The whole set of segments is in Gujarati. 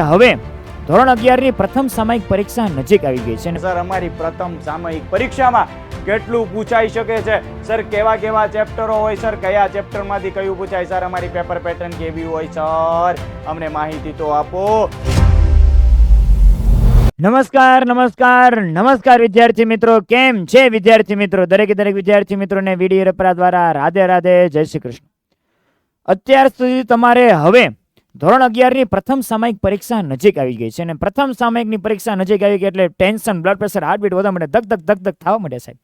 હવે ધોરણ અગિયારની પ્રથમ સામાયિક પરીક્ષા નજીક આવી ગઈ છે સર અમારી પ્રથમ સામયિક પરીક્ષામાં કેટલું પૂછાઈ શકે છે? સર કેવા કેવા ચેપ્ટરો હોય? સર કયા ચેપ્ટરમાંથી કયું પૂછાય? સર અમારી પેપર પેટર્ન કેવી હોય? સર અમને માહિતી તો આપો. નમસ્કાર નમસ્કાર નમસ્કાર વિદ્યાર્થી મિત્રો. કેમ છે વિદ્યાર્થી મિત્રો? દરેકે દરેક વિદ્યાર્થી મિત્રોને વીડિયો રપરા દ્વારા રાધે રાધે જય શ્રી કૃષ્ણ. અત્યાર સુધી તમારે હવે ધોરણ અગિયારની પ્રથમ સામાયિક પરીક્ષા નજીક આવી ગઈ છે અને પ્રથમ સામાયિકની પરીક્ષા નજીક આવી ગઈ એટલે ટેન્શન બ્લડ પ્રેશર હાર્ટબીટ વધવા માટે ધક ધક ધક ધક થવા માંડે સાહેબ.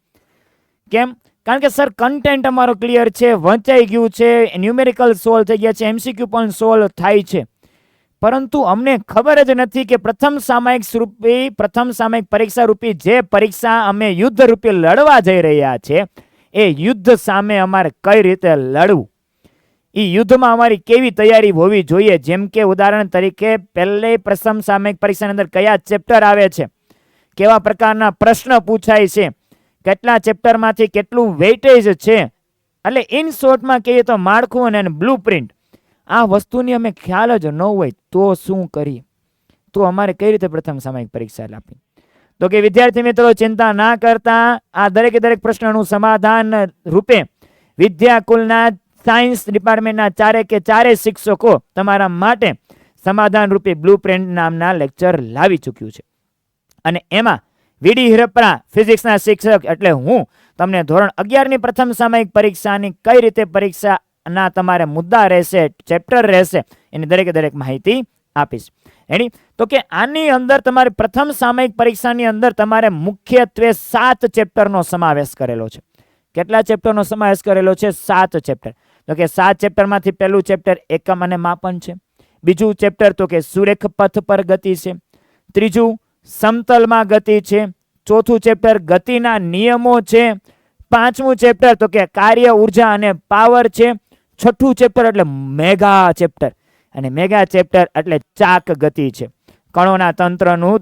કેમ? કારણ કે સર કન્ટેન્ટ અમારો ક્લિયર છે, વંચાઈ ગયું છે ન્યુમેરિકલ સોલ્વ થઈ ગયા છે એમસીક્યુ પણ સોલ્વ થાય છે. પરંતુ અમને ખબર જ નથી કે પ્રથમ સામાયિક રૂપી પ્રથમ સામાયિક પરીક્ષા રૂપી જે પરીક્ષા અમે યુદ્ધ રૂપે લડવા જઈ રહ્યા છે, એ યુદ્ધ સામે અમારે કઈ રીતે લડવું? એ યુદ્ધમાં અમારી કેવી તૈયારી હોવી જોઈએ? જેમ કે ઉદાહરણ તરીકે, પહેલે પ્રથમ સામયિક પરીક્ષાની અંદર કયા ચેપ્ટર આવે છે? કેવા પ્રકારના પ્રશ્ન પૂછાય છે? કેટલા ચેપ્ટરમાંથી કેટલું વેઇટેજ છે? એટલે ઇન શોર્ટમાં કહીએ તો માળખું અને બ્લુ પ્રિન્ટ આ વસ્તુની અમે ખ્યાલ જ ન હોય તો શું કરીએ? તો અમારે કઈ રીતે પ્રથમ સામાયિક પરીક્ષા આપી તો કે વિદ્યાર્થી મિત્રો, ચિંતા ના કરતા આ દરેકે દરેક પ્રશ્નનું સમાધાન રૂપે વિદ્યાકુલના સાયન્સ ડિપાર્ટમેન્ટના ચારે કે ચારે શિક્ષકો તમારા માટે સમાધાન રૂપે બ્લુ પ્રિન્ટ નામના લેક્ચર લાવી ચૂક્યું છે. અને એમાં વીડી હિરપરા ફિઝિક્સના શિક્ષક એટલે હું તમને ધોરણ અગિયારની પ્રથમ સામયિક પરીક્ષાની કઈ રીતે પરીક્ષાના તમારે મુદ્દા રહેશે, ચેપ્ટર રહેશે, એની દરેકે દરેક માહિતી આપીશ. એની તો કે આની અંદર તમારી પ્રથમ સામયિક પરીક્ષાની અંદર તમારે મુખ્યત્વે સાત ચેપ્ટરનો સમાવેશ કરેલો છે. કેટલા ચેપ્ટરનો સમાવેશ કરેલો છે? સાત ચેપ્ટર. તો કે સાત ચેપ્ટરમાંથી પહેલું ચેપ્ટર એકમ અને માપન છે. બીજું ચેપ્ટર તો કે સુરેખ પથ પર ગતિ છે. ત્રીજું સમતલમાં ગતિ છે. ચોથું ચેપ્ટર ગતિના નિયમો છે. પાંચમું ચેપ્ટર તો કે કાર્ય ઊર્જા અને પાવર છે. છઠ્ઠું ચેપ્ટર એટલે મેગા ચેપ્ટર. અને મેગા ચેપ્ટર એટલે ચાક ગતિ છે. કણોના તંત્રનું,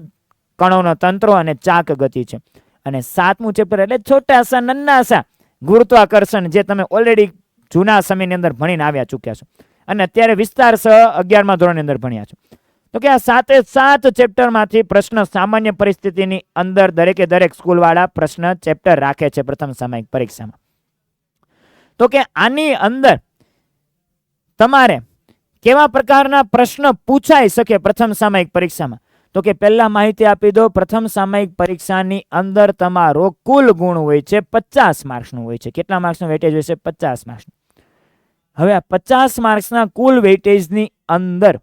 કણોનો તંત્રો અને ચાક ગતિ છે. અને સાતમું ચેપ્ટર એટલે છોટા સા નન્ના સા ગુરુત્વાકર્ષણ જે તમે ઓલરેડી જૂના સમયની અંદર ભણીને આવ્યા ચૂક્યા છો. અને અત્યારે વિસ્તાર સહ અગિયારમા ધોરણની અંદર ભણ્યા છો. તો કે આ સાતે સાત ચેપ્ટરમાંથી પ્રશ્ન સામાન્ય પરિસ્થિતિની અંદર દરેકે દરેક સ્કૂલવાળા પ્રશ્ન ચેપ્ટર રાખે છે પ્રથમ સામાયિક પરીક્ષામાં. તો કે આની અંદર તમારે કેવા પ્રકારના પ્રશ્ન પૂછાઈ શકે પ્રથમ સામાયિક પરીક્ષામાં? તો કે પહેલા માહિતી આપી દો, પ્રથમ સામાયિક પરીક્ષાની અંદર તમારો કુલ ગુણ હોય છે પચાસ માર્ક્સનું હોય છે. કેટલા માર્ક્સનું વેટેજ હોય છે? પચાસ માર્ક્સનું. હવે આ પચાસ માર્ક્સના કુલ વેઇટેજની અંદર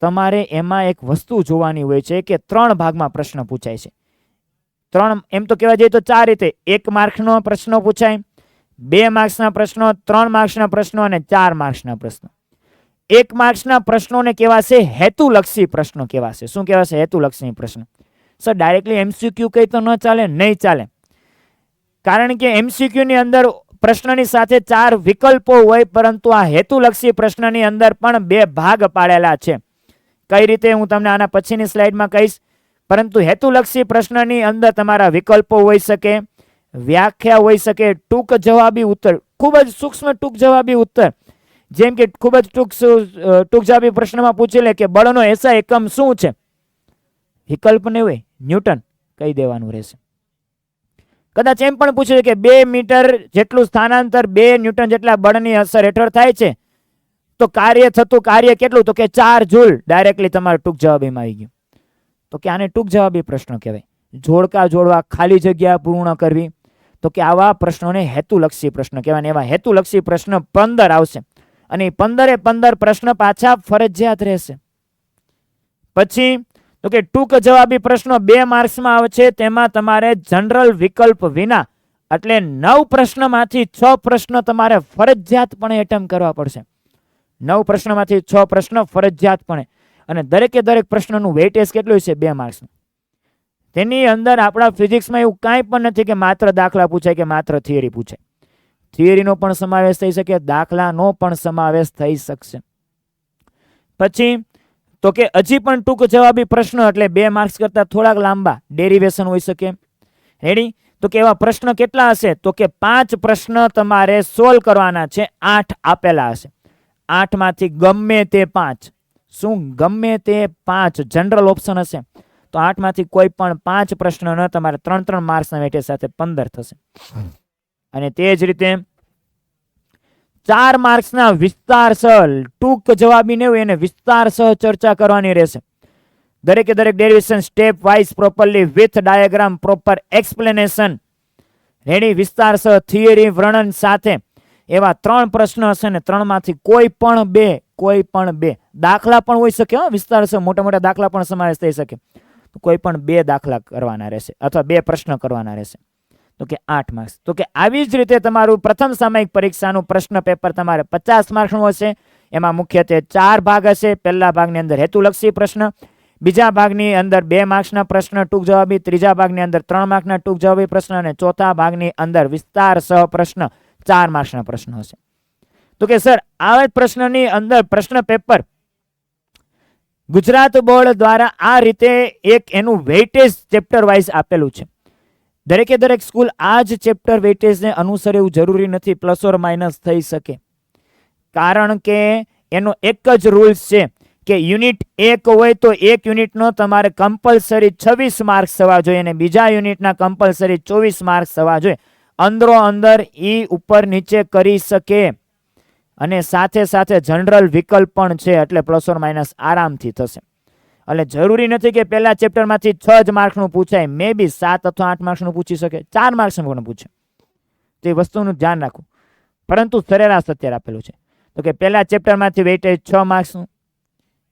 તમારે એમાં એક વસ્તુ જોવાની હોય છે કે ત્રણ ભાગમાં પ્રશ્ન પૂછાય છે. ત્રણ એમ તો કહેવા જઈએ તો ચાર રીતે. એક માર્ક્સનો પ્રશ્નો પૂછાય, બે માર્ક્સના પ્રશ્નો, ત્રણ માર્ક્સના પ્રશ્નો અને ચાર માર્ક્સના પ્રશ્નો. એક માર્ક્સના પ્રશ્નોને કહેવાશે હેતુલક્ષી પ્રશ્નો કહેવાશે. શું કહેવાશે? હેતુલક્ષી પ્રશ્ન. સર, ડાયરેક્ટલી એમસીક્યુ કંઈ તો ન ચાલે, નહીં ચાલે. કારણ કે એમસીક્યુની અંદર પ્રશ્નની સાથે ચાર વિકલ્પો હોય, પરંતુ આ હેતુલક્ષી પ્રશ્નની અંદર પણ બે ભાગ પાડેલા છે. કઈ રીતે હું તમને આના પછીની સ્લાઇડમાં કહીશ? પરંતુ હેતુલક્ષી પ્રશ્નની અંદર તમારા વિકલ્પો હોઈ શકે, વ્યાખ્યા હોઈ શકે, ટૂંક જવાબી ઉત્તર, ખૂબ જ સૂક્ષ્મ ટૂંક જવાબી ઉત્તર. જેમ કે ખૂબ જ ટૂંક ટૂંક જવાબી પ્રશ્નમાં પૂછી લે કે બળનો એસા એકમ શું છે? વિકલ્પ નહીં હોય ન્યૂટન કહી દેવાનું રહેશે. કદાચ એમ પણ પૂછ્યું કે બે મીટર જેટલું સ્થાનાંતર બે ન્યૂટન જેટલા બળની અસર હેઠળ થાય છે, તો કાર્ય થતું કાર્ય કેટલું? તો કે ચાર જૂલ. ડાયરેક્ટલી તમારે ટૂંક જવાબીમાં આવી ગયું. તો કે આને ટૂંક જવાબી પ્રશ્નો કહેવાય. જોડકા જોડવા, ખાલી જગ્યા પૂર્ણ કરવી. તો કે આવા પ્રશ્નોને હેતુલક્ષી પ્રશ્ન કહેવાય ને એવા હેતુલક્ષી પ્રશ્ન પંદર આવશે. અને પંદરે પંદર પ્રશ્ન પાછા ફરજિયાત રહેશે. પછી તો કે ટૂંક જવાબી પ્રશ્નો બે માર્ક્સમાં આવે છે તેમાં તમારે જનરલ વિકલ્પ વિના એટલે નવ પ્રશ્નમાંથી છ પ્રશ્ન તમારે ફરજિયાતપણે એટેમ્પ કરવા પડશે. નવ પ્રશ્નમાંથી છ પ્રશ્ન ફરજિયાતપણે. અને દરેકે દરેક પ્રશ્નનું વેઇટેજ કેટલું છે બે માર્ક્સનું. તેની અંદર આપણા ફિઝિક્સમાં એવું કાંઈ પણ નથી કે માત્ર દાખલા પૂછાય કે માત્ર થિયરી પૂછાય. થિયરીનો પણ સમાવેશ થઈ શકે, દાખલાનો પણ સમાવેશ થઈ શકશે. પછી તો કે હજી પણ ટૂંક જવાબી પ્રશ્ન એટલે બે માર્ક્સ કરતા થોડાક લાંબા. ડેરિવેશન હોઈ શકે. રેડી તો કે એવા પ્રશ્ન કેટલા હશે? તો કે પાંચ પ્રશ્ન તમારે સોલ્વ કરવાના છે. આઠ આપેલા હશે. આઠમાંથી ગમે તે પાંચ. શું ગમે તે પાંચ? જનરલ ઓપ્શન હશે. તો આઠમાંથી કોઈ પણ પાંચ પ્રશ્ન ન તમારે ત્રણ ત્રણ માર્ક્સના વેટેજ સાથે પંદર થશે. અને તે જ રીતે ચાર માર્ક્સના વિસ્તાર સહ ટૂંક જવાબી ને એને વિસ્તાર સહ ચર્ચા કરવાની રહેશે. દરેકે દરેક derivation step wise properly with diagram proper explanation ready વિસ્તાર સહ થિયરી વર્ણન સાથે એવા ત્રણ પ્રશ્ન હશે ને ત્રણમાંથી કોઈ પણ બે, કોઈ પણ બે દાખલા પણ હોઈ શકે, હો, વિસ્તાર સહ મોટા મોટા દાખલા પણ સમાવેશ થઈ શકે. કોઈ પણ બે દાખલા કરવાના રહેશે, અથવા બે પ્રશ્ન કરવાના રહેશે. તો કે આઠ માર્ક્સ તો કે આવી જ રીતે તમારું પ્રથમ સામયિક પરીક્ષાનું પ્રશ્ન પેપર તમારે પચાસ માર્ક્સનું હશે. એમાં મુખ્યત્વે ચાર ભાગ હશે. પહેલા ભાગની અંદર હેતુલક્ષી પ્રશ્ન, બીજા ભાગની અંદર બે માર્ક્સના પ્રશ્ન ટૂંક જવાબી, ત્રીજા ભાગની અંદર ત્રણ માર્ક્સના ટૂંક જવાબી પ્રશ્ન અને ચોથા ભાગની અંદર વિસ્તાર સહ પ્રશ્ન ચાર માર્ક્સના પ્રશ્ન હશે. તો કે સર, આવા પ્રશ્નની અંદર પ્રશ્ન પેપર ગુજરાત બોર્ડ દ્વારા આ રીતે એક એનું વેઇટેજ ચેપ્ટર વાઇઝ આપેલું છે. દરેકે દરેક સ્કૂલ આ જ ચેપ્ટર વેટેજને અનુસરે એવું જરૂરી નથી, પ્લસ ઓર માઇનસ થઈ શકે. કારણ કે એનો એક જ રૂલ્સ છે કે યુનિટ એક હોય તો એક યુનિટનો તમારે કમ્પલસરી છવ્વીસ માર્ક્સ થવા જોઈએ અને બીજા યુનિટના કમ્પલસરી ચોવીસ માર્ક્સ થવા જોઈએ. અંદરો અંદર ઈ ઉપર નીચે કરી શકે. અને સાથે સાથે જનરલ વિકલ્પ પણ છે, એટલે પ્લસ ઓર માઇનસ આરામથી થશે. એટલે જરૂરી નથી કે પહેલા ચેપ્ટરમાંથી છ જ માર્ક્સનું પૂછાય. મે બી સાત અથવા આઠ માર્ક્સનું પૂછી શકે. ચાર માર્ક્સનું પણ પૂછે. તે વસ્તુનું ધ્યાન રાખવું. પરંતુ સરેરાશ અત્યારે આપેલું છે. તો કે પહેલા ચેપ્ટરમાંથી વેઇટેજ છ માર્ક્સનું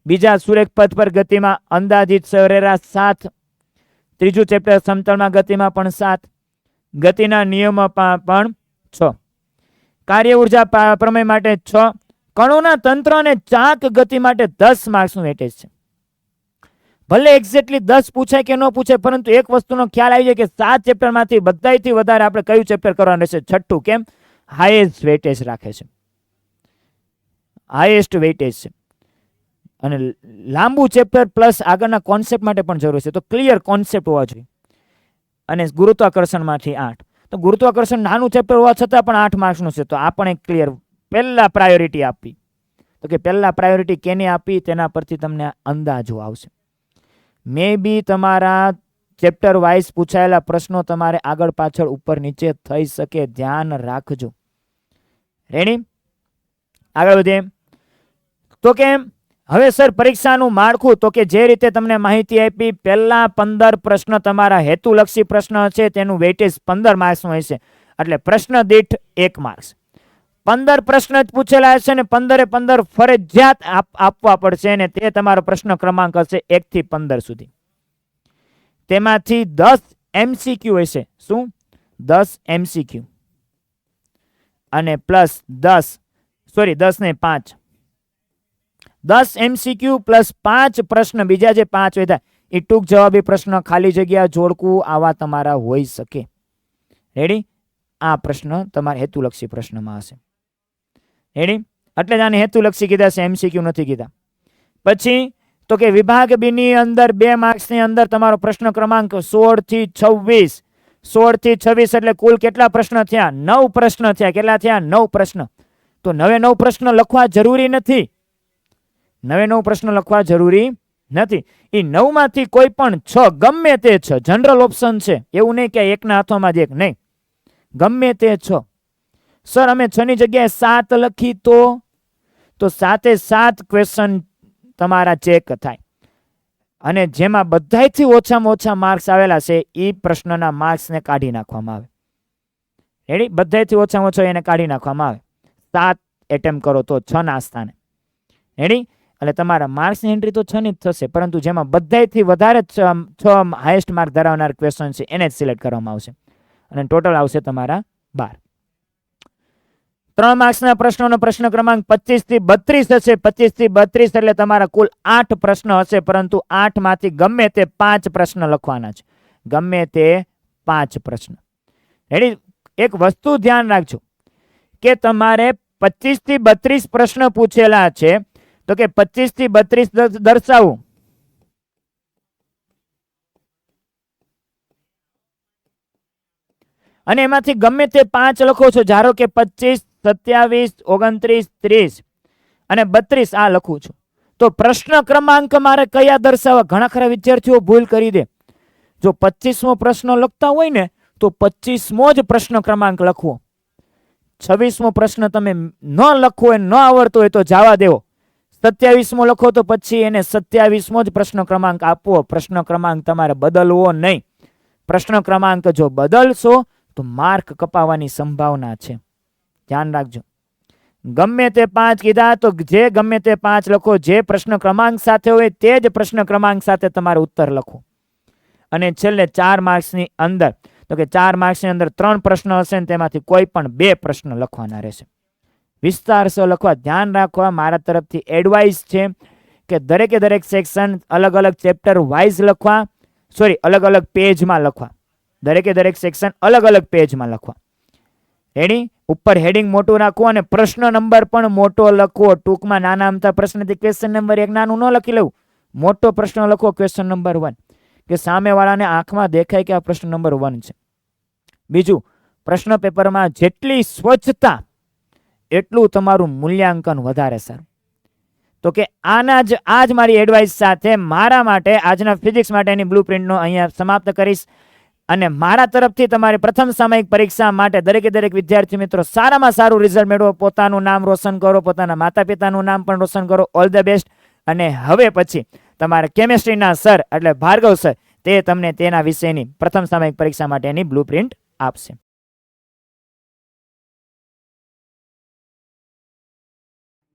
બીજા સુરેખ પથ પર ગતિમાં અંદાજિત સરેરાશ સાત. ત્રીજું ચેપ્ટર સમતળમાં ગતિમાં પણ સાત. ગતિના નિયમો પા- પણ છ. કાર્ય ઊર્જા પ્રમેય માટે છ. કણોના તંત્ર અને ચાક ગતિ માટે દસ માર્ક્સનું વેટેજ છે. ભલે એક્ઝેક્ટલી દસ પૂછાય કે ન પૂછાય, પરંતુ એક વસ્તુનો ખ્યાલ આવી જાય કે સાત ચેપ્ટરમાંથી બધાયથી વધારે આપણે કયું ચેપ્ટર કરવાનું રહેશે? છઠ્ઠું કેમ? હાઈએસ્ટ વેટેજ રાખે છે. હાઈએસ્ટ વેટેજ છે. અને લાંબુ ચેપ્ટર પ્લસ આગળના કોન્સેપ્ટ માટે પણ જરૂર છે. તો ક્લિયર કોન્સેપ્ટ હોવા જોઈએ. અને ગુરુત્વાકર્ષણમાંથી આઠ. તો ગુરુત્વાકર્ષણ નાનું ચેપ્ટર હોવા છતાં પણ આઠ માર્ક્સનું છે. તો આ પણ એક ક્લિયર પહેલાં પ્રાયોરિટી આપવી. તો કે પહેલાં પ્રાયોરિટી કેને આપી? તેના પરથી તમને અંદાજો આવશે. મે બી તમારા ચેપ્ટર વાઇઝ પૂછાયેલા પ્રશ્નો તમારે આગળ પાછળ ઉપર નીચે થઈ શકે. ધ્યાન રાખજો. રેડી આગળ વધીએ. તો કે હવે સર પરીક્ષાનું માળખું, તો કે જે રીતે તમને માહિતી આપી, પહેલા પંદર પ્રશ્ન તમારા હેતુલક્ષી પ્રશ્ન છે, તેનું વેઇટેજ પંદર માર્ક્સનું હશે. એટલે પ્રશ્ન દીઠ એક માર્ક્સ પંદર પ્રશ્ન જ પૂછેલા હશે ને પંદરે પંદર ફરજિયાત આપ- આપવા પડશે અને તે તમારો પ્રશ્ન ક્રમાંક હશે એક થી પંદર સુધી. તેમાંથી દસ એમસીક્યુ હશે. શું? દસ એમસીક્યુ અને પ્લસ દસ, સોરી, દસ ને પાંચ. દસ એમસીક્યુ પ્લસ પાંચ પ્રશ્ન, બીજા જે પાંચ વધ્યા એ ટૂંક જવાબી પ્રશ્ન, ખાલી જગ્યા જોડકું, આવા તમારા હોઈ શકે. રેડી આ પ્રશ્ન તમારા હેતુલક્ષી પ્રશ્નમાં હશે. રેડી એટલે જ આને હેતુલક્ષી કીધા છે એમસીક્યુ નથી કીધા. પછી તો કે વિભાગ બીની અંદર બે માર્ક્સની અંદર તમારો પ્રશ્ન ક્રમાંક સોળથી છવ્વીસ. સોળથી છવ્વીસ એટલે કુલ કેટલા પ્રશ્ન થયા? નવ પ્રશ્ન થયા. કેટલા થયા? નવ પ્રશ્ન. તો નવે નવ પ્રશ્ન લખવા જરૂરી નથી. નવે નવ પ્રશ્ન લખવા જરૂરી નથી. એ નવમાંથી કોઈ પણ છ, ગમે તે છ જનરલ ઓપ્શન છે. એવું નહીં કે એકના હાથોમાં જ એક. નહીં. ગમે તે છ. સર, અમે છ ની જગ્યાએ સાત લખી તો તો સાતે સાત ક્વેશ્ચન તમારા ચેક થાય. અને જેમાં બધાયથી ઓછામાં ઓછા માર્ક્સ આવેલા છે એ પ્રશ્નના માર્ક્સને કાઢી નાખવામાં આવે. રેડી બધાયથી ઓછામાં ઓછા એને કાઢી નાખવામાં આવે. સાત એટેમ્પ કરો તો છ ના સ્થાને એટલે તમારા માર્ક્સની એન્ટ્રી તો છ ની જ થશે, પરંતુ જેમાં બધાયથી વધારે છ હાઈએસ્ટ માર્ક ધરાવનાર ક્વેશ્ચન છે, એને જ સિલેક્ટ કરવામાં આવશે. અને ટોટલ આવશે તમારા બાર. ત્રણ માર્ક્સના પ્રશ્નોનો પ્રશ્ન ક્રમાંક પચીસથી બત્રીસ હશે. પચીસથી બત્રીસ એટલે તમારા કુલ આઠ પ્રશ્ન હશે, પરંતુ આઠમાંથી ગમે તે પાંચ પ્રશ્ન લખવાના છે. ગમે તે પાંચ પ્રશ્ન. રેડી એક વસ્તુ ધ્યાન રાખજો કે તમારે પચીસથી બત્રીસ પ્રશ્ન પૂછેલા છે, તો કે પચીસથી બત્રીસ દર્શાવું. અને એમાંથી ગમે તે પાંચ લખો છો. ધારો કે પચીસ સત્યાવીસ, ઓગણત્રીસ, ત્રીસ અને બત્રીસ આ લખું છું. તો પ્રશ્ન ક્રમાંક મારે કયા દર્શાવવા? ઘણા ખરા વિદ્યાર્થીઓ ભૂલ કરી દે. જો પચીસમો પ્રશ્ન લખતા હોય ને, તો પચીસમો જ પ્રશ્ન ક્રમાંક લખવો. છવ્વીસમો પ્રશ્ન તમે ન લખવો એ ન આવડતો હોય તો જવા દેવો. સત્યાવીસમો લખો તો પછી એને સત્યાવીસમો જ પ્રશ્ન ક્રમાંક આપવો. પ્રશ્ન ક્રમાંક તમારે બદલવો નહીં. પ્રશ્ન ક્રમાંક જો બદલશો, તો માર્ક કપાવાની સંભાવના છે. ધ્યાન રાખજો. ગમે તે પાંચ કીધા તો જે ગમે તે પાંચ લખો, જે પ્રશ્ન ક્રમાંક સાથે હોય તે જ પ્રશ્ન ક્રમાંક સાથે તમારે ઉત્તર લખો અને છેલ્લે ચાર માર્ક્સની અંદર, તો કે ચાર માર્ક્સની અંદર ત્રણ પ્રશ્ન હશે ને તેમાંથી કોઈ પણ બે પ્રશ્ન લખવાના રહેશે. વિસ્તાર સો લખવા. ધ્યાન રાખવા, મારા તરફથી એડવાઇસ છે કે દરેકે દરેક સેક્શન અલગ અલગ ચેપ્ટર વાઇઝ લખવા. સોરી અલગ અલગ પેજમાં લખવા. દરેકે દરેક સેક્શન અલગ અલગ પેજમાં લખવા. રેડી ઉપર હેડિંગ મોટું રાખવું અને પ્રશ્ન નંબર પણ મોટો લખવો ટૂંકમાં નાના અમતા પ્રશ્નથી ક્વેશ્ચન નંબર એક નાનું ન લખી લેવું મોટો પ્રશ્ન લખો ક્વેશ્ચન નંબર વન કે સામેવાળાને આંખમાં દેખાય કે આ પ્રશ્ન નંબર વન છે. બીજું, પ્રશ્ન પેપરમાં જેટલી સ્વચ્છતા, એટલું તમારું મૂલ્યાંકન વધારે સારું તો કે આના જ, આ જ મારી એડવાઇસ સાથે મારા માટે, આજના ફિઝિક્સ માટેની બ્લુ પ્રિન્ટનો અહીંયા સમાપ્ત કરીશ. અને મારા તરફથી તમારી પ્રથમ સામયિક પરીક્ષા માટે દરેકે દરેક વિદ્યાર્થી મિત્રો સારામાં સારું રિઝલ્ટ મેળવો. પોતાનું નામ રોશન કરો, પોતાના માતા પિતાનું નામ પણ રોશન કરો. ઓલ ધ બેસ્ટ અને હવે પછી તમારા કેમેસ્ટ્રીના સર એટલે ભાર્ગવ સર તે તમને તેના વિષયની પ્રથમ સામયિક પરીક્ષા માટેની બ્લુ પ્રિન્ટ આપશે.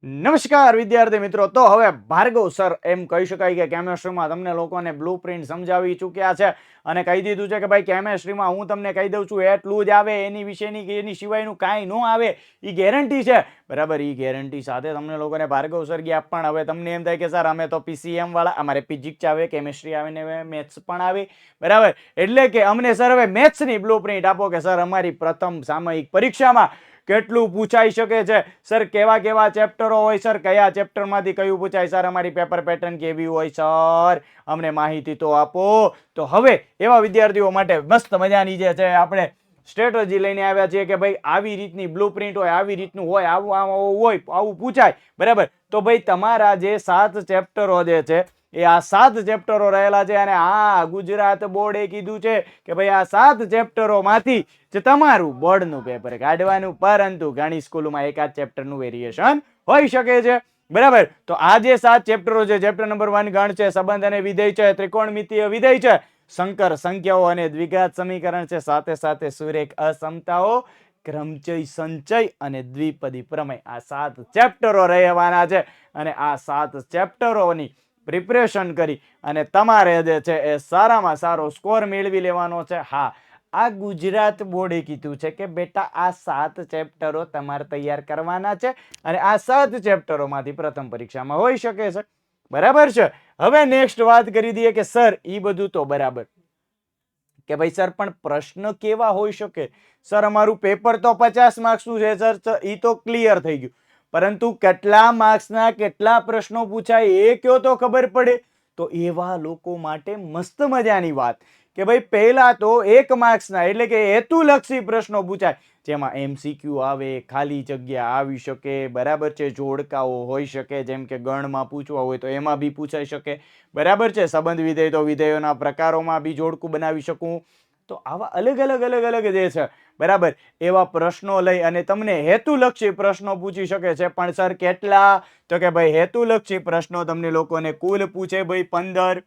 નમસ્કાર વિદ્યાર્થી મિત્રો. તો હવે ભાર્ગવ સર એમ કહી શકાય કે કેમેસ્ટ્રીમાં તમને લોકોને બ્લુ પ્રિન્ટ સમજાવી ચૂક્યા છે અને કહી દીધું છે કે ભાઈ કેમેસ્ટ્રીમાં હું તમને કહી દઉં છું, એટલું જ આવે, એની વિશેની કે એની સિવાયનું કાંઈ ન આવે એ ગેરંટી છે. બરાબર એ ગેરંટી સાથે તમને લોકોને ભાર્ગવ સર ગયા પણ હવે તમને એમ થાય કે સર અમે તો પીસીએમ વાળા, અમારે ફિઝિક્સ આવે, કેમેસ્ટ્રી આવે ને મેથ્સ પણ આવે. બરાબર, એટલે કે અમને સર હવે મેથ્સની બ્લુ પ્રિન્ટ આપો કે સર અમારી પ્રથમ સામયિક પરીક્ષામાં કેટલું પૂછાઈ શકે છે? સર, કેવા કેવા ચેપ્ટરો હોય? સર, કયા ચેપ્ટરમાંથી કયું પૂછાય? સર, અમારી પેપર પેટર્ન કેવી હોય? સર, અમને માહિતી તો આપો. તો હવે એવા વિદ્યાર્થીઓ માટે મસ્ત મજાની જે છે, આપણે સ્ટ્રેટજી લઈને આવ્યા છીએ કે ભાઈ, આવી રીતની બ્લુ પ્રિન્ટ હોય, આવી રીતનું હોય આવું આવું હોય, આવું પૂછાય. બરાબર? તો ભાઈ, તમારા જે સાત ચેપ્ટરો જે છે એ આ સાત ચેપ્ટરો રહેલા છે અને આ ગુજરાત બોર્ડે કીધું છે કે ભાઈ આ સાત ચેપ્ટરોમાંથી જે તમારું બોર્ડનું પેપર કાઢવાનું, પરંતુ ઘણી સ્કૂલોમાં એકાદ ચેપ્ટરનું વેરિએશન હોઈ શકે છે. બરાબર? તો આ જે સાત ચેપ્ટરો છે, ચેપ્ટર નંબર વન ગણ છે, સંબંધ અને વિધેય છે ત્રિકોણમિતીય વિધેય છે સંકર સંખ્યાઓ અને દ્વિઘાત સમીકરણ છે, સાથે સાથે સુરેખ અસમતાઓ, ક્રમચય સંચય અને દ્વિપદી પ્રમેય. આ સાત ચેપ્ટરો રહેવાના છે અને આ સાત ચેપ્ટરોની પ્રિપરેશન કરી અને તમારે જે છે એ સારામાં સારો સ્કોર મેળવી લેવાનો છે. હા, આ ગુજરાત બોર્ડે કીધું છે કે બેટા આ સાત ચેપ્ટરો તમારે તૈયાર કરવાના છે અને આ સાત ચેપ્ટરોમાંથી પ્રથમ પરીક્ષામાં હોઈ શકે છે. બરાબર છે? હવે નેક્સ્ટ વાત કરી દઈએ કે સર એ બધું તો બરાબર. કે ભાઈ સર પણ પ્રશ્ન કેવા હોઈ શકે? સર અમારું પેપર તો પચાસ માર્ક્સનું છે સર એ તો ક્લિયર થઈ ગયું. પરંતુ કેટલા માર્ક્સના કેટલા પ્રશ્નો પૂછાય એ કયો તો ખબર પડે? તો એવા લોકો માટે મસ્ત મજાની વાત કે ભાઈ, પહેલા તો એક માર્ક્સના એટલે કે હેતુલક્ષી પ્રશ્નો પૂછાય. જેમાં એમસીક્યુ આવે, ખાલી જગ્યા આવી શકે, બરાબર છે, જોડકાઓ હોઈ શકે, જેમ કે ગણમાં પૂછવા હોય તો એમાં બી પૂછાઈ શકે, બરાબર છે, સંબંધ વિધેય તો વિધેયોના પ્રકારોમાં બી જોડકું બનાવી શકું. તો આવા અલગ અલગ અલગ અલગ જે છે બરાબર? એવા પ્રશ્નો લઈ અને તમને હેતુલક્ષી પ્રશ્નો પૂછી શકે છે. પણ સર, કેટલા? તો કે ભાઈ, હેતુલક્ષી પ્રશ્નો તમને લોકોને કુલ પૂછે ભાઈ, પંદર.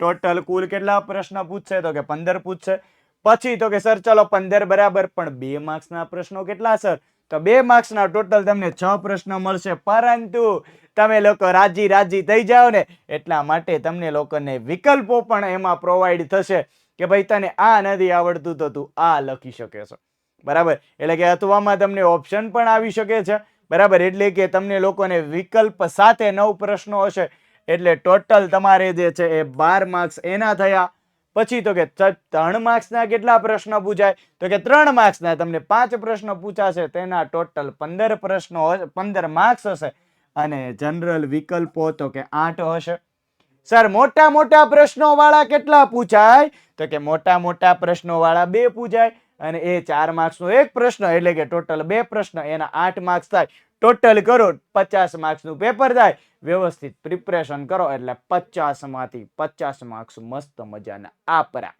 ટોટલ કુલ કેટલા પ્રશ્ન પૂછશે? તો કે પંદર પૂછશે. પછી તો કે સર, ચલો પંદર બરાબર, પણ બે માર્ક્સના પ્રશ્નો કેટલા, સર? તો બે માર્ક્સના ટોટલ તમને છ પ્રશ્ન મળશે. પરંતુ તમે લોકો રાજી રાજી થઈ જાઓ ને, એટલા માટે તમને લોકોને વિકલ્પો પણ એમાં પ્રોવાઈડ થશે કે ભાઈ, તને આ નથી આવડતું તો તું આ લખી શકે છે. બરાબર? એટલે કે અથવામાં તમને ઓપ્શન પણ આવી શકે છે. બરાબર? એટલે કે તમને લોકોને વિકલ્પ સાથે નવ પ્રશ્નો હશે. એટલે ટોટલ તમારે જે છે એ બાર માર્ક્સ એના થયા. પછી તો કે ત્રણ માર્ક્સના કેટલા પ્રશ્ન પૂછાય? તો કે ત્રણ માર્ક્સના તમને પાંચ પ્રશ્ન પૂછાશે, તેના ટોટલ પંદર પ્રશ્નો પંદર માર્ક્સ હશે. અને જનરલ વિકલ્પો તો કે આઠ હશે. સર મોટા મોટા પ્રશ્નો વાળા કેટલા પૂછાય? તો કે મોટા મોટા પ્રશ્નો વાળા બે પૂછાય. અને એ ચાર માર્ક્સનો એક પ્રશ્ન, એટલે કે ટોટલ બે પ્રશ્ન, એના આઠ માર્ક્સ થાય ટોટલ કરો, પચાસ માર્ક્સનું પેપર થાય વ્યવસ્થિત પ્રિપરેશન કરો, એટલે પચાસમાંથી પચાસ માર્ક્સ મસ્ત મજાના આપરા.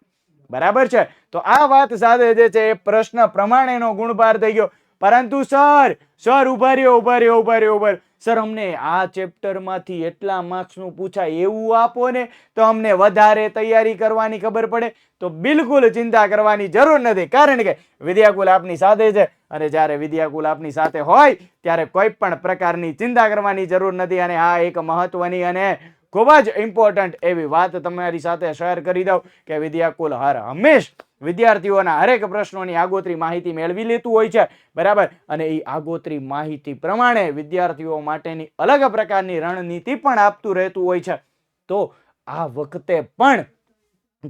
બરાબર છે? તો આ વાત સાથે જે છે એ પ્રશ્ન પ્રમાણેનો ગુણભાર થઈ ગયો. પરંતુ સર સર, ઊભા રહ્યો ઊભા રહ્યો ઊભા રહ્યો ઊભા રહ્યો. સર, અમને આ ચેપ્ટરમાંથી એટલા માર્ક્સનું પૂછાય એવું આપો ને તો અમને વધારે તૈયારી કરવાની ખબર પડે. તો બિલકુલ ચિંતા કરવાની જરૂર નથી. કારણ કે વિદ્યાકુલ આપની સાથે છે. અને જ્યારે વિદ્યાકુલ આપની સાથે હોય, ત્યારે કોઈ પણ પ્રકારની ચિંતા કરવાની જરૂર નથી. અને આ એક મહત્વની અને ખૂબ જ ઇમ્પોર્ટન્ટ એવી વાત તમારી સાથે શેર કરી દઉં કે વિદ્યાકુલ હર હંમેશ વિદ્યાર્થીઓના હરેક પ્રશ્નોની આગોતરી માહિતી મેળવી લેતું હોય છે. બરાબર? અને એ આગોતરી માહિતી પ્રમાણે વિદ્યાર્થીઓ માટેની અલગ પ્રકારની રણનીતિ પણ આપતું રહેતું હોય છે. તો આ વખતે પણ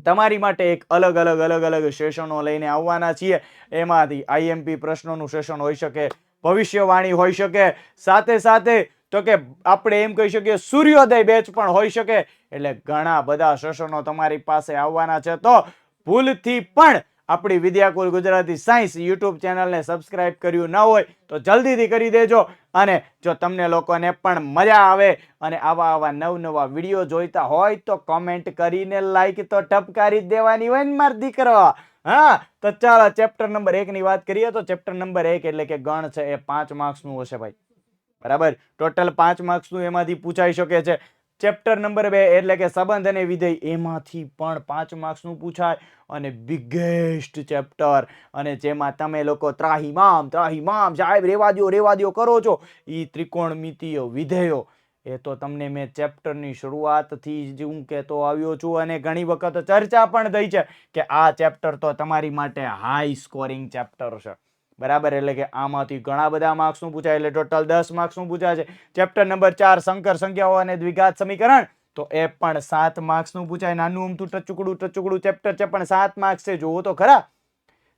તમારી માટે એક અલગ અલગ અલગ અલગ સેશનો લઈને આવવાના છીએ. એમાંથી આઈએમપી પ્રશ્નોનું સેશન હોઈ શકે, ભવિષ્યવાણી હોઈ શકે, સાથે સાથે તો કે આપણે એમ કહી શકીએ, સૂર્યોદય બેચ પણ હોઈ શકે. એટલે ઘણા બધા સેશનો તમારી પાસે આવવાના છે. તો ભૂલથી પણ આપણી વિદ્યાકુલ ગુજરાતી સાયન્સ યુટ્યુબ ચેનલને સબસ્ક્રાઇબ કર્યું ન હોય, તો જલ્દીથી કરી દેજો. અને જો તમને લોકોને પણ મજા આવે અને આવા આવા નવ નવા વીડિયો જોઈતા હોય, તો કોમેન્ટ કરીને લાઈક તો ટપકારી દેવાની હોય ને માર દીકરો. હા, તો ચાલો ચેપ્ટર નંબર એકની વાત કરીએ તો ચેપ્ટર નંબર એક એટલે કે ગણ છે એ પાંચ માર્ક્સનું હશે ભાઈ. બરાબર? ટોટલ પાંચ માર્ક્સનું એમાંથી પૂછાઈ શકે છે. ચેપ્ટર નંબર બે એટલે કે સંબંધ અને વિધેય, એમાંથી પણ પાંચ માર્ક્સનું પૂછાય અને બિગેસ્ટ ચેપ્ટર અને જેમાં તમે લોકો ત્રાહિમામ ત્રાહિમામ સાહેબ રેવા રેવાદીઓ રેવા દ્યો કરો છો એ ત્રિકોણમિતિય વિધેયો. એ તો તમને મેં ચેપ્ટરની શરૂઆતથી જ હું કહેતો આવ્યો છું અને ઘણી વખત ચર્ચા પણ થઈ છે કે આ ચેપ્ટર તો તમારી માટે હાઈ સ્કોરિંગ ચેપ્ટર છે. બરાબર? એટલે કે આમાંથી ઘણા બધા માર્ક્સનું પૂછાય, એટલે ટોટલ દસ માર્ક્સનું પૂછાય છે. ચેપ્ટર નંબર ચાર સંકર સંખ્યાઓ અને દ્વિઘાત સમીકરણ. તો એ પણ સાત માર્ક્સનું પૂછાય. નાનું અમથું ટચુકડું ટચુકડું ચેપ્ટર છે, પણ સાત માર્ક્સ છે. જોવો તો ખરા.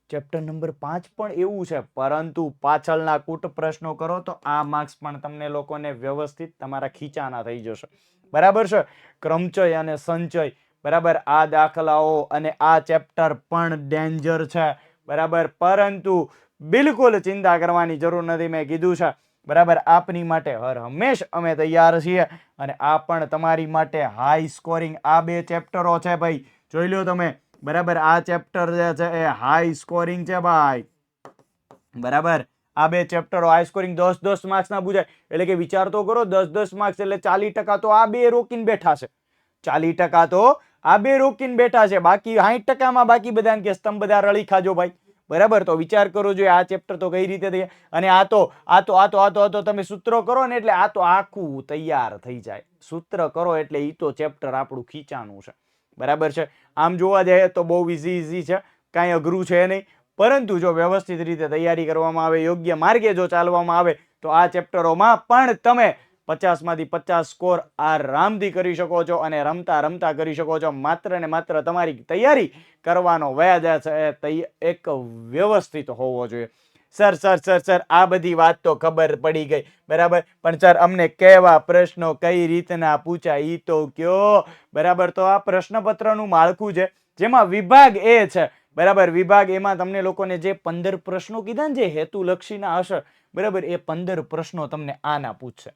ચેપ્ટર નંબર પાંચ પણ એવું છે. પરંતુ પાછળના કૂટ પ્રશ્નો કરો તો આ માર્ક્સ પણ તમને લોકોને વ્યવસ્થિત તમારા ખીચાના થઈ જશે. બરાબર છે? ક્રમચય અને સંચય. બરાબર? આ દાખલાઓ અને આ ચેપ્ટર પણ ડેન્જર છે. બરાબર? પરંતુ બિલકુલ ચિંતા કરવાની જરૂર નથી, મેં કીધું છે. બરાબર, આપની માટે હર હંમેશ અમે તૈયાર છીએ અને આ પણ તમારી માટે હાઈ સ્કોરિંગ આ બે ચેપ્ટરો છે ભાઈ. જોઈ લો તમે. બરાબર, આ ચેપ્ટર જે છે એ હાઈ સ્કોરિંગ છે ભાઈ. બરાબર, આ બે ચેપ્ટરો હાઈ સ્કોરિંગ દસ દસ માર્ક્સના પૂછાય એટલે કે વિચાર તો કરો, દસ દસ માર્ક્સ એટલે ચાલીસ ટકા તો આ બે રોકીને બેઠા છે. ચાલીસ ટકા તો આ બે રોકીને બેઠા છે. બાકી સાઠ ટકામાં બાકી બધાને કે સ્તંભ બધા રળી ખાજો ભાઈ. બરાબર? તો વિચાર કરો જોઈએ આ ચેપ્ટર તો કઈ રીતે થઈ અને આ તો આ તો આ તો આ તો આ તો તમે સૂત્રો કરો ને એટલે આ તો આખું તૈયાર થઈ જાય. સૂત્ર કરો એટલે એ તો ચેપ્ટર આપણું ખીચાનું છે. બરાબર છે? આમ જોવા જઈએ તો બહુ ઇઝી ઇઝી છે. કાંઈ અઘરું છે નહીં. પરંતુ જો વ્યવસ્થિત રીતે તૈયારી કરવામાં આવે, યોગ્ય માર્ગે જો ચાલવામાં આવે, તો આ ચેપ્ટરોમાં પણ તમે પચાસમાંથી પચાસ સ્કોર આરામથી કરી શકો છો અને રમતા રમતા કરી શકો છો. માત્ર ને માત્ર તમારી તૈયારી કરવાનો વ્યાજ છે. એ એક વ્યવસ્થિત હોવો જોઈએ. સર સર સર સર, આ બધી વાત તો ખબર પડી ગઈ. બરાબર? પણ સર, અમને કેવા પ્રશ્નો કઈ રીતના પૂછાય ઈ તો કયો? બરાબર? તો આ પ્રશ્નપત્રનું માળખું છે. જેમાં વિભાગ એ છે. બરાબર? વિભાગ એમાં તમને લોકોને જે પંદર પ્રશ્નો કીધા ને જે હેતુલક્ષીના હશે, બરાબર? એ પંદર પ્રશ્નો તમને આના પૂછશે.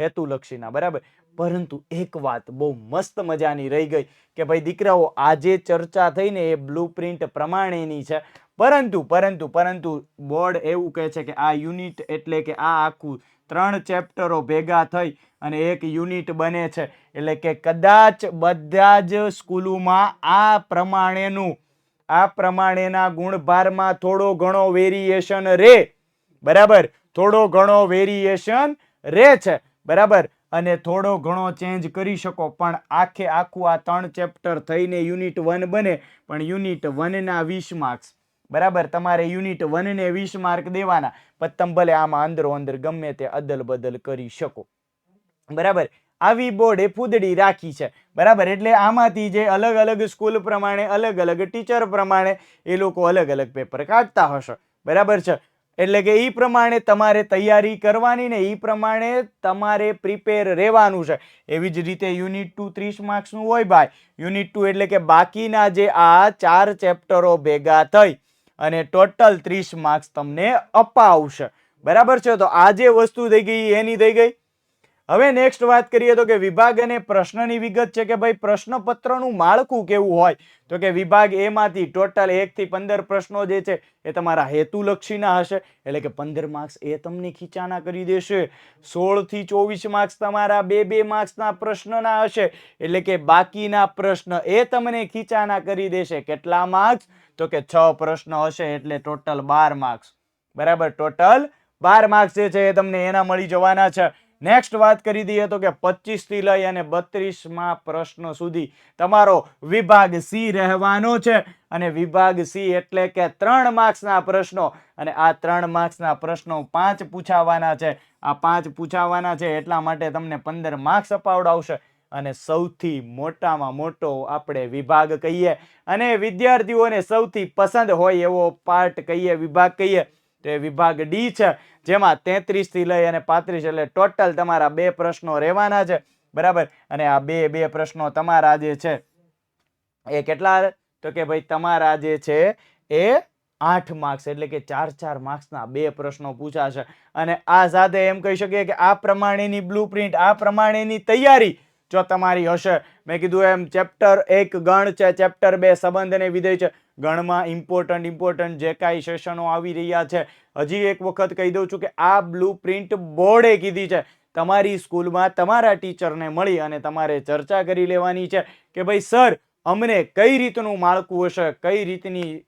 હેતુલક્ષીના, બરાબર? પરંતુ એક વાત બહુ મસ્ત મજાની રહી ગઈ કે ભાઈ દીકરાઓ, આજે ચર્ચા થઈને એ બ્લુપ્રિન્ટ પ્રમાણેની છે. પરંતુ પરંતુ પરંતુ બોર્ડ એવું કહે છે કે આ યુનિટ એટલે કે આ આખું ત્રણ ચેપ્ટરો ભેગા થઈ અને એક યુનિટ બને છે. એટલે કે કદાચ બધા જ સ્કૂલોમાં આ પ્રમાણેનું, આ પ્રમાણેના ગુણભારમાં થોડો ઘણો વેરિએશન રે. બરાબર? થોડો ઘણો વેરિએશન રે છે. બરાબર? અને થોડો ઘણો ચેન્જ કરી શકો, પણ આખે આખું આ ત્રણ ચેપ્ટર થઈને યુનિટ વન બને, પણ યુનિટ વનના વીસ માર્ક્સ બરાબર? તમારે યુનિટ વનને વીસ માર્ક દેવાના, પણ તમે ભલે આમાં અંદરો અંદર ગમે તે અદલ બદલ કરી શકો. બરાબર? આવી બોર્ડે ફૂદડી રાખી છે. બરાબર? એટલે આમાંથી જે અલગ અલગ સ્કૂલ પ્રમાણે, અલગ અલગ ટીચર પ્રમાણે એ લોકો અલગ અલગ પેપર કાઢતા હશે. બરાબર છે? એટલે કે એ પ્રમાણે તમારે તૈયારી કરવાની ને એ પ્રમાણે તમારે પ્રિપેર રહેવાનું છે. એવી જ રીતે યુનિટ ટુ ત્રીસ માર્ક્સનું હોય ભાઈ. યુનિટ ટુ એટલે કે બાકીના જે આ ચાર ચેપ્ટરો ભેગા થઈ અને ટોટલ ત્રીસ માર્ક્સ તમને અપાવશે. બરાબર છે? તો આ જે વસ્તુ થઈ ગઈ, એની થઈ ગઈ. હવે નેક્સ્ટ વાત કરીએ તો કે વિભાગ અને પ્રશ્નની વિગત છે કે ભાઈ પ્રશ્નપત્રનું માળખું કેવું હોય? તો કે વિભાગ એમાંથી ટોટલ એકથી પંદર પ્રશ્નો જે છે એ તમારા હેતુલક્ષીના હશે. એટલે કે પંદર માર્ક્સ એ તમને ખીચાના કરી દેશે. સોળથી ચોવીસ માર્ક્સ તમારા બે બે માર્ક્સના પ્રશ્નના હશે. એટલે કે બાકીના પ્રશ્ન એ તમને ખીચાના કરી દેશે. કેટલા માર્ક્સ તો કે છ પ્રશ્ન હશે એટલે ટોટલ બાર માર્ક્સ બરાબર? ટોટલ બાર માર્ક્સ જે છે એ તમને એના મળી જવાના છે. નેક્સ્ટ વાત કરી દઈએ તો કે પચીસથી લઈ અને બત્રીસમાં પ્રશ્ન સુધી તમારો વિભાગ સી રહેવાનો છે. અને વિભાગ સી એટલે કે ત્રણ માર્ક્સના પ્રશ્નો. અને આ ત્રણ માર્ક્સના પ્રશ્નો પાંચ પૂછાવાના છે. આ પાંચ પૂછાવાના છે એટલા માટે તમને પંદર માર્ક્સ અપાવડાવશે. અને સૌથી મોટામાં મોટો આપણે વિભાગ કહીએ. અને વિદ્યાર્થીઓને સૌથી પસંદ હોય એવો પાર્ટ કહીએ, વિભાગ કહીએ. તો એ વિભાગ ડી છે. જેમાં તેત્રીસથી લઈ અને પાંત્રીસ એટલે ટોટલ તમારા બે પ્રશ્નો રહેવાના છે. બરાબર? અને આ બે બે પ્રશ્નો તમારા જે છે, એ કેટલા તો કે ભાઈ તમારા જે છે, એ આઠ માર્ક્સ એટલે કે ચાર ચાર માર્ક્સના બે પ્રશ્નો પૂછાશે. અને આ સાથે એમ કહી શકીએ કે આ પ્રમાણેની બ્લુ આ પ્રમાણેની તૈયારી જો તમારી હશે. મેં કીધું એમ ચેપ્ટર એક ગણ છે, ચેપ્ટર બે સંબંધ અને વિધેય છે. ગણમાં ઇમ્પોર્ટન્ટ ઇમ્પોર્ટન્ટ જે કાંઈ સેશનો આવી રહ્યા છે. હજી એક વખત કહી દઉં છું કે આ બ્લુપ્રિન્ટ બોર્ડે કીધી છે. તમારી સ્કૂલમાં તમારા ટીચરને મળી અને તમારે ચર્ચા કરી લેવાની છે કે ભાઈ, સર, અમને કઈ રીતનું માળખું હશે? કઈ રીતની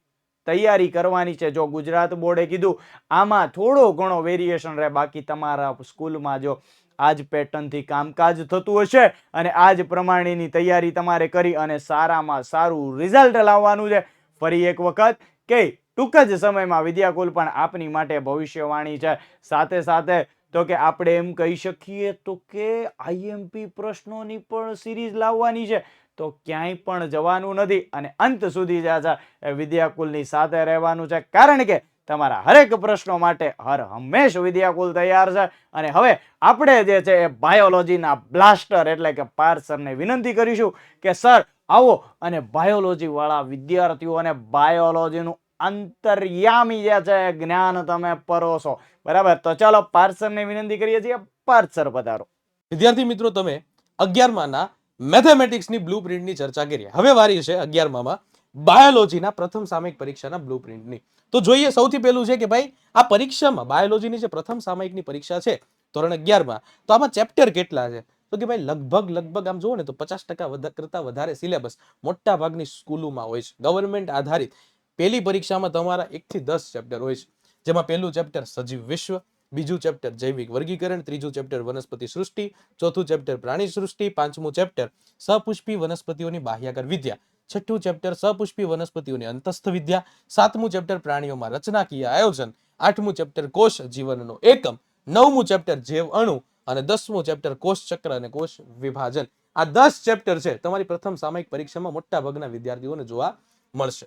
તૈયારી કરવાની છે? જો ગુજરાત બોર્ડે કીધું, આમાં થોડો ઘણો વેરિએશન રહે, બાકી તમારા સ્કૂલમાં જો આજ પેટર્નથી કામકાજ થતું હશે અને આજ પ્રમાણેની તૈયારી તમારે કરી અને સારામાં સારું રિઝલ્ટ લાવવાનું છે. ફરી એક વખત કે ટૂંક જ સમયમાં વિદ્યાકુલ પણ આપની માટે ભવિષ્યવાણી છે. સાથે સાથે તો કે આપણે એમ કહી શકીએ તો કે આઈએમપી પ્રશ્નોની પણ સિરીઝ લાવવાની છે. તો ક્યાંય પણ જવાનું નથી અને અંત સુધી જ્યાં છે વિદ્યાકુલની સાથે રહેવાનું છે. કારણ કે તમારા હરેક પ્રશ્નો માટે હર હંમેશ વિદ્યાકુલ તૈયાર છે. અને હવે આપણે જે છે એ બાયોલોજીના બ્લાસ્ટર એટલે કે પાર્સરને વિનંતી કરીશું કે સર આવો અને બાયોલોજીવાળા વિદ્યાર્થીઓને બાયોલોજીનું અંતર્યામી જે છે જ્ઞાન તમે પરોશો બરાબર? તો ચાલો પાર્સરને વિનંતી કરીએ છીએ, પાર્સર પધારો. વિદ્યાર્થી મિત્રો, તમે અગિયારમાના મેથેમેટિક્સની બ્લુપ્રિન્ટની ચર્ચા કરીએ હવે વારી છે અગિયારમામાં બાયોલોજીના પ્રથમ સામયિક પરીક્ષાના બ્લુપ્રિન્ટની તો જોઈએ સૌથી પહેલું છે કે ભાઈ, આ પરીક્ષામાં બાયોલોજીની જે પ્રથમ સામયિકની પરીક્ષા છે, ધોરણ અગિયારમાં, તો આમાં ચેપ્ટર કેટલા છે? તો કે ભાઈ, લગભગ લગભગ આમ જુઓ ને તો પચાસ ટકા કરતા વધારે સિલેબસ મોટા ભાગની સ્કૂલોમાં હોય છે, ગવર્મેન્ટ આધારિત. પહેલી પરીક્ષામાં તમારા એકથી દસ ચેપ્ટર હોય છે. જેમાં પહેલું ચેપ્ટર સજીવ વિશ્વ, બીજું ચેપ્ટર જૈવિક વર્ગીકરણ, ત્રીજું ચેપ્ટર વનસ્પતિ સૃષ્ટિ, ચોથું ચેપ્ટર પ્રાણી સૃષ્ટિ, પાંચમું ચેપ્ટર સપુષ્પી વનસ્પતિઓની બાહ્યાકાર વિદ્યા. છઠ્ઠું ચેપ્ટર સપુષ્પી વનસ્પતિઓની અંતસ્થ વિદ્યા, સાતમું ચેપ્ટર પ્રાણીઓમાં રચનાકીય આયોજન, આઠમું ચેપ્ટર કોષ જીવનનો એકમ, નવમું ચેપ્ટર જૈવ અણુ અને દસમું ચેપ્ટર કોષ ચક્ર અને કોષ વિભાજન. આ દસ ચેપ્ટર છે, તમારી પ્રથમ સામયિક પરીક્ષામાં મોટા ભાગના વિદ્યાર્થીઓને જોવા મળશે.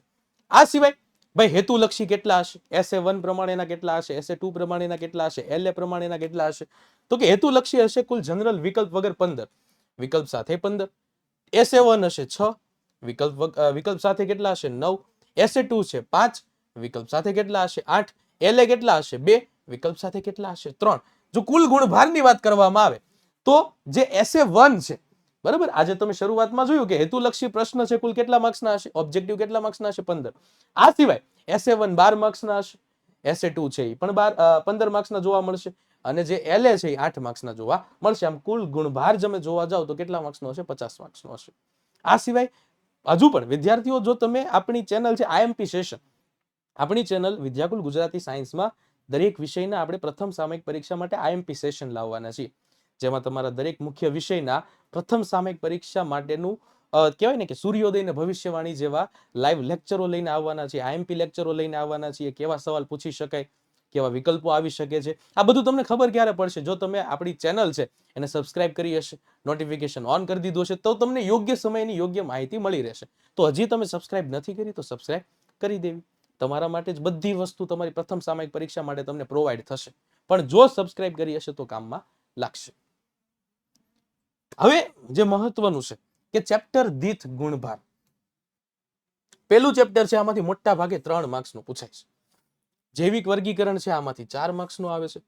આ સિવાય, ભાઈ, હેતુલક્ષી કેટલા હશે? એસએ વન પ્રમાણેના કેટલા હશે? એસએ ટુ પ્રમાણેના કેટલા હશે? એલએ પ્રમાણેના કેટલા હશે? તો કે હેતુલક્ષી હશે કુલ જનરલ વિકલ્પ વગર પંદર. વિકલ્પ સાથે પંદર. એસએ વન હશે છ. વિકલ્પ વિકલ્પ સાથે કેટલા હશે? નવ. એસએ ટુ છે, પાંચ. વિકલ્પ સાથે કેટલા હશે? આઠ. એલએ કેટલા હશે? બે. વિકલ્પ સાથે કેટલા હશે? ત્રણ. જો કુલ ગુણભારની વાત કરવામાં આવે, તો જે એસએ વન છે, બરાબર? આજે તમે શરૂઆતમાં જોયું કે હેતુલક્ષી પ્રશ્ન છે, કુલ કેટલા માર્ક્સના હશે? ઓબ્જેક્ટિવ કેટલા માર્ક્સના હશે? પંદર. આ સિવાય એસએ વન બાર માર્ક્સના હશે એસએ ટુ છે એ પણ બાર પંદર માર્ક્સના જોવા મળશે. અને જે એલએ છે એ આઠ માર્ક્સના જોવા મળશે. આમ કુલ ગુણભાર તમે જોવા જાવ તો કેટલા માર્ક્સનો હશે? પચાસ માર્ક્સનો હશે. આ સિવાય હજુ પણ વિદ્યાર્થીઓ, જો તમે આપણી ચેનલ છે આઈએમપી સેશન આપણી ચેનલ વિદ્યાકુલ ગુજરાતી સાયન્સમાં દરેક વિષયના આપણે પ્રથમ સામયિક પરીક્ષા માટે આઈએમપી સેશન લાવવાના છીએ. જેમાં તમારા દરેક મુખ્ય વિષયના પ્રથમ સામયિક પરીક્ષા માટેનું કહેવાય ને કે સૂર્યોદય ને ભવિષ્યવાણી જેવા લાઈવ લેક્ચરો લઈને આવવાના છીએ. આઈએમપી લેક્ચરો લઈને આવવાના છીએ. કેવા સવાલ પૂછી શકાય? કેવા વિકલ્પો આવી શકે છે. આ બધું તમને ખબર ક્યારે પડશે? જો તમે આપણી ચેનલ છે, એને સબસ્ક્રાઇબ કરી હશે નોટિફિકેશન ઓન કરી દીધું હશે તો તમને યોગ્ય સમયની યોગ્ય માહિતી મળી રહેશે. તો હજી તમે સબસ્ક્રાઇબ નથી કરી, તો સબસ્ક્રાઇબ કરી દેવી. તમારા માટે જ બધી વસ્તુ તમારી પ્રથમ સામયિક પરીક્ષા માટે તમને પ્રોવાઈડ થશે. પણ જો સબસ્ક્રાઇબ કરી હશે, તો કામમાં લાગશે. હવે જે મહત્વનું છે, કે ચેપ્ટર દીઠ ગુણભાર. પેલું ચેપ્ટર છે, આમાંથી મોટા ભાગે ત્રણ માર્ક્સનું પૂછાય છે. જૈવિક વર્ગીકરણ છે, આમાંથી ચાર માર્ક્સનું આવે છે.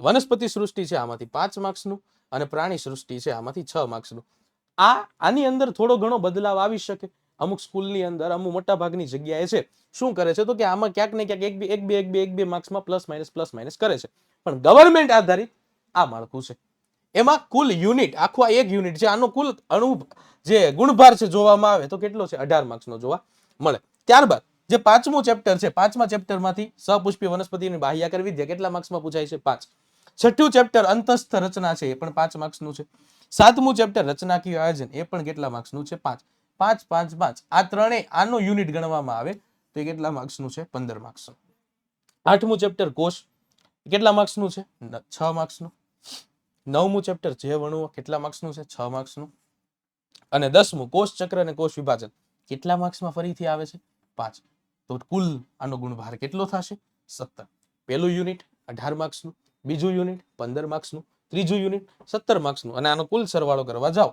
વનસ્પતિ સૃષ્ટિ છે, આમાંથી પાંચ માર્ક્સનું અને પ્રાણી સૃષ્ટિ છે, આમાંથી છ માર્ક્સનું. આ, આની અંદર થોડો ઘણો બદલાવ આવી શકે. અમુક સ્કૂલની અંદર, અમુક મોટા ભાગની જગ્યાએ છે. શું કરે છે? તો કે આમાં ક્યાંક ને ક્યાંક એક બે એક બે એક બે એક બે માર્ક્સમાં પ્લસ, માઇનસ પ્લસ, માઇનસ કરે છે. પણ ગવર્મેન્ટ આધારિત આ માળખું છે. એમાં કુલ યુનિટ, આખું આ એક યુનિટ છે. આનો કુલ અણુ, જે ગુણભાર છે, જોવામાં આવે તો કેટલો છે? અઢાર માર્ક્સનો જોવા મળે. ત્યારબાદ જે પાંચમું ચેપ્ટર છે, પાંચમા ચેપ્ટરમાંથી સપુષ્પી વનસ્પતિની બાહ્યા કરવી જે કેટલા માર્ક્સમાં પૂછાય છે? પાંચ. છઠ્ઠું ચેપ્ટર અંતસ્થ રચના છે, એ પણ પાંચ માર્ક્સનું છે. સાતમું ચેપ્ટર રચનાકીય આયોજન, એ પણ કેટલા માર્ક્સનું છે? પાંચ. પાંચ પાંચ પાંચ. આ ત્રણેય આનો યુનિટ ગણવામાં આવે, તો એ કેટલા માર્ક્સનું છે? પંદર માર્ક્સનું આઠમું ચેપ્ટર કોષ કેટલા માર્ક્સનું છે? છ માર્ક્સનું નવમું ચેપ્ટર જે વણુઓ કેટલા માર્ક્સનું છે? છ માર્ક્સનું અને દસમું કોષ ચક્ર અને કોષ વિભાજન, કેટલા માર્ક્સમાં ફરીથી આવે છે? પાંચ. તો કુલ આનો ગુણભાર કેટલો થશે? સત્તર. પહેલું યુનિટ અઢાર માર્ક્સનું, બીજું યુનિટ પંદર માર્ક્સનું, ત્રીજું યુનિટ સત્તર માર્ક્સનું. અને આનો કુલ સરવાળો કરવા જાઓ,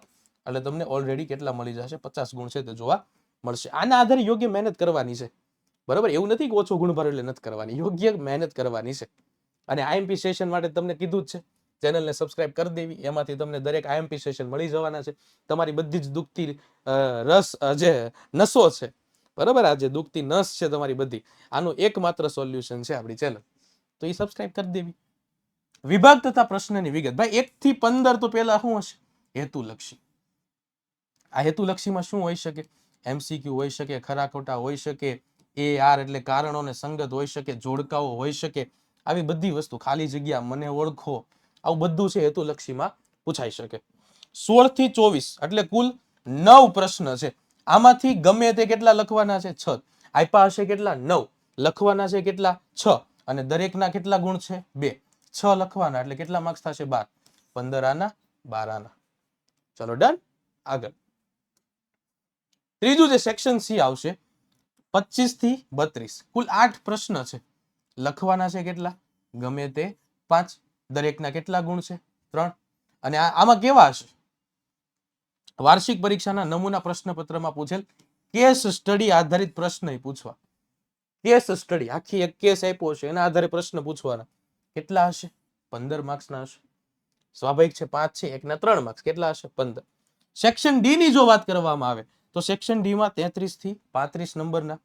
એટલે તમને ઓલરેડી કેટલા મળી જશે? પચાસ ગુણ છે તે જોવા મળશે. આના આધારે યોગ્ય મહેનત કરવાની છે. બરાબર? એવું નથી કે ઓછો ગુણભાર એટલે નથી કરવાની. યોગ્ય મહેનત કરવાની છે. અને આઈએમપી સેશન માટે તમને કીધું જ છે. ચેનલને સબસ્ક્રાઇબ કરી દેવી. એમાંથી તમને દરેક આઈએમપી સેશન મળી જવાના છે. તમારી બધી જ દુખતી રસ જે નસો છે બરાબર? આ જે દુખતી નસ છે તમારી બધી, આનું એકમાત્ર સોલ્યુશન છે આપણી ચેનલ. તો એ સબસ્ક્રાઇબ કરી દેવી. વિભાગ તથા પ્રશ્નની વિગત. ભાઈ એક થી પંદર તો પહેલા શું હશે? હેતુલક્ષી. આ હેતુલક્ષીમાં શું હોઈ શકે? એમસીક્યુ હોઈ શકે ખરા ખોટા હોઈ શકે એ આર એટલે કારણોને સંગત હોઈ શકે, જોડકાઓ હોઈ શકે. આવી બધી વસ્તુ, ખાલી જગ્યા, મને ઓળખો, આવું બધું છે હેતુલક્ષીમાં પૂછાઈ શકે. સોળથી ચોવીસ, એટલે કુલ નવ પ્રશ્ન છે. આમાંથી ગમે તે કેટલા લખવાના છે? છ. આપ્યા હશે કેટલા? નવ. લખવાના છે કેટલા? છ. અને દરેકના કેટલા ગુણ છે? બે. છ લખવાના, એટલે કેટલા માર્ક્સ થશે? બાર. પંદર આના બાર આના ચલો ડન આગળ. ત્રીજું જે સેક્શન સી આવશે, પચીસથી બત્રીસ. કુલ આઠ પ્રશ્ન છે. લખવાના છે કેટલા? ગમે તે પાંચ. દરેકના કેટલા ગુણ છે? ત્રણ. અને આમાં કેવા હશે? વાર્ષિક પરીક્ષાના નમૂના પ્રશ્નપત્રમાં પૂછેલ. કેસ સ્ટડી આધારિત પ્રશ્ન પૂછવા. કેસ સ્ટડી, આખી એક કેસ આપ્યો છે, એના આધારે પ્રશ્ન પૂછવાના. કેટલા હશે? પંદર માર્ક્સના હશે. સ્વાભાવિક છે પાંચ છે, એકના ત્રણ માર્ક્સ. કેટલા હશે? પંદર. સેક્શન ડી ની જો વાત કરવામાં આવે, તો સેક્શન ડી માં તેત્રીસથી પાંત્રીસ નંબરના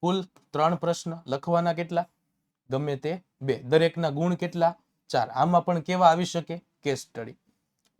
કુલ ત્રણ પ્રશ્ન લખવાના કેટલા? ગમે તે બે. દરેકના ગુણ કેટલા? ચાર. આમાં પણ કેવા આવી શકે? Case study.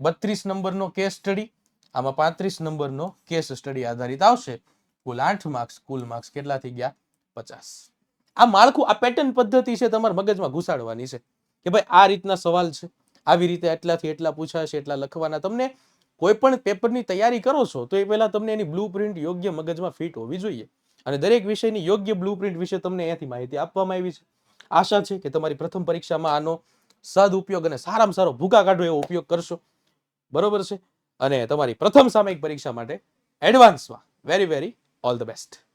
બત્રીસ નંબરનો કેસ સ્ટડી આમાં પાંત્રીસ નંબરનો કેસ સ્ટડી આધારિત આવશે. કુલ આઠ માર્ક્સ, કુલ માર્ક્સ કેટલા થઈ ગયા? પચાસ. આ માળખું, આ પેટર્ન પદ્ધતિ છે તમારા મગજમાં ઘુસાડવાની છે કે ભાઈ આ રીતના સવાલ છે, આવી રીતે એટલાથી એટલા પૂછાશે, એટલા લખવાના. તમને કોઈ પણ પેપરની તૈયારી કરો છો, તો એ પહેલાં તમને એની બ્લુ પ્રિન્ટ યોગ્ય મગજમાં ફિટ હોવી જોઈએ. અને દરેક વિષયની યોગ્ય બ્લુ પ્રિન્ટ વિશે તમને અહીંયાથી માહિતી આપવામાં આવી છે. આશા છે કે તમારી પ્રથમ પરીક્ષામાં આનો સદ ઉપયોગ અને સારામાં સારો ભૂકા કાઢો એવો ઉપયોગ કરશો. બરોબર છે? અને તમારી પ્રથમ સામયિક પરીક્ષા માટે એડવાન્સમાં very very all the best